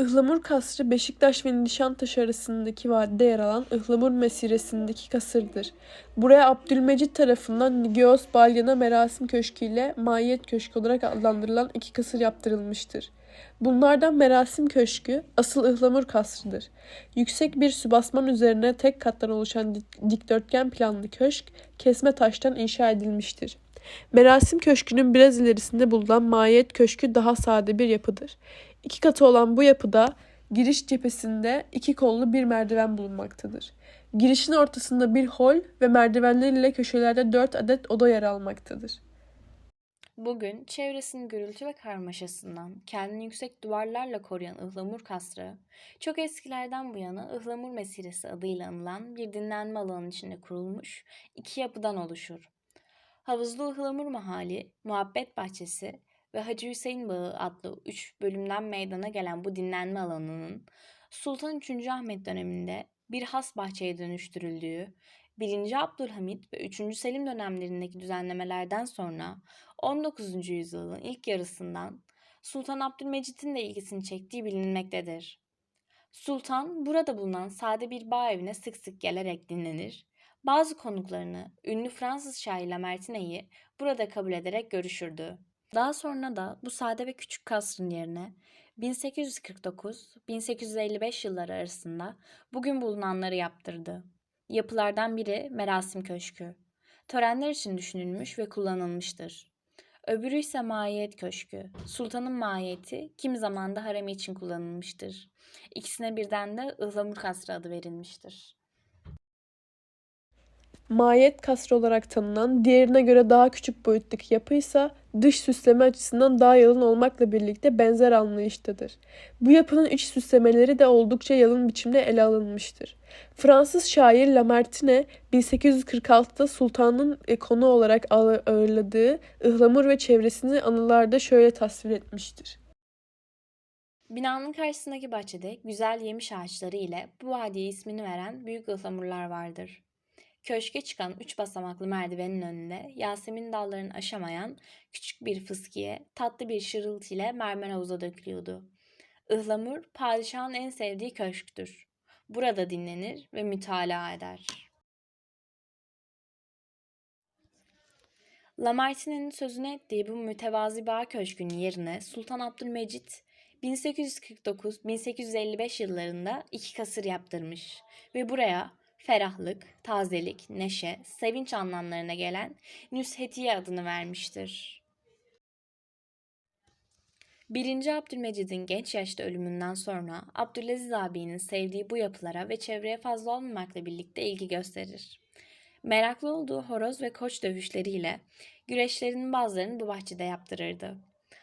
Ihlamur Kasrı Beşiktaş ve Nişantaşı arasındaki vadide yer alan Ihlamur Mesiresi'ndeki kasırdır. Buraya Abdülmecit tarafından Nigeos Balyana Merasim Köşkü ile Maiyet Köşkü olarak adlandırılan iki kasır yaptırılmıştır. Bunlardan Merasim Köşkü asıl Ihlamur Kasrı'dır. Yüksek bir sübasman üzerine tek kattan oluşan dik- dikdörtgen planlı köşk kesme taştan inşa edilmiştir. Merasim Köşkü'nün biraz ilerisinde bulunan Maiyet Köşkü daha sade bir yapıdır. İki katı olan bu yapıda giriş cephesinde iki kollu bir merdiven bulunmaktadır. Girişin ortasında bir hol ve merdivenler ile köşelerde dört adet oda yer almaktadır. Bugün çevresinin gürültü ve karmaşasından kendini yüksek duvarlarla koruyan Ihlamur Kasrı, çok eskilerden bu yana Ihlamur Mesiresi adıyla anılan bir dinlenme alanı içinde kurulmuş iki yapıdan oluşur. Havuzlu Ihlamur Mahalli, Muhabbet Bahçesi ve Hacı Hüseyin Bağı adlı üç bölümden meydana gelen bu dinlenme alanının Sultan 3. Ahmet döneminde bir has bahçeye dönüştürüldüğü, 1. Abdülhamit ve 3. Selim dönemlerindeki düzenlemelerden sonra 19. yüzyılın ilk yarısından Sultan Abdülmecit'in de ilgisini çektiği bilinmektedir. Sultan burada bulunan sade bir bağ evine sık sık gelerek dinlenir, bazı konuklarını ünlü Fransız şair Lamartine'yi burada kabul ederek görüşürdü. Daha sonra da bu sade ve küçük kasrın yerine 1849-1855 yılları arasında bugün bulunanları yaptırdı. Yapılardan biri Merasim Köşkü. Törenler için düşünülmüş ve kullanılmıştır. Öbürü ise Maiyet Köşkü. Sultanın maiyeti kimi zaman da haremi için kullanılmıştır. İkisine birden de Ihlamur Kasrı adı verilmiştir. Maiyet kasrı olarak tanınan, diğerine göre daha küçük boyuttaki yapı ise dış süsleme açısından daha yalın olmakla birlikte benzer anlayıştadır. Bu yapının iç süslemeleri de oldukça yalın biçimde ele alınmıştır. Fransız şair Lamartine 1846'da sultanın e, konu olarak ağ- ağırladığı ıhlamur ve çevresini anılarda şöyle tasvir etmiştir. Binanın karşısındaki bahçede güzel yemiş ağaçları ile bu vadiye ismini veren büyük ıhlamurlar vardır. Köşke çıkan üç basamaklı merdivenin önünde Yasemin dallarını aşamayan küçük bir fıskiye tatlı bir şırıltı ile mermer havuza dökülüyordu. Ihlamur padişahın en sevdiği köşktür. Burada dinlenir ve mütalaa eder. Lamartine'nin sözünü ettiği bu mütevazi bağ köşkünün yerine Sultan Abdülmecit 1849-1855 yıllarında iki kasır yaptırmış ve buraya ferahlık, tazelik, neşe, sevinç anlamlarına gelen Nüshetiye adını vermiştir. 1. Abdülmecid'in genç yaşta ölümünden sonra Abdülaziz abinin sevdiği bu yapılara ve çevreye fazla olmamakla birlikte ilgi gösterir. Meraklı olduğu horoz ve koç dövüşleriyle güreşlerinin bazılarını bu bahçede yaptırırdı.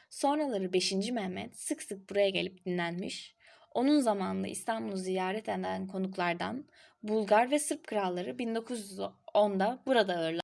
Sonraları 5. Mehmet sık sık buraya gelip dinlenmiş, onun zamanında İstanbul'u ziyaret eden konuklardan Bulgar ve Sırp kralları 1910'da burada ağırlanmıştır.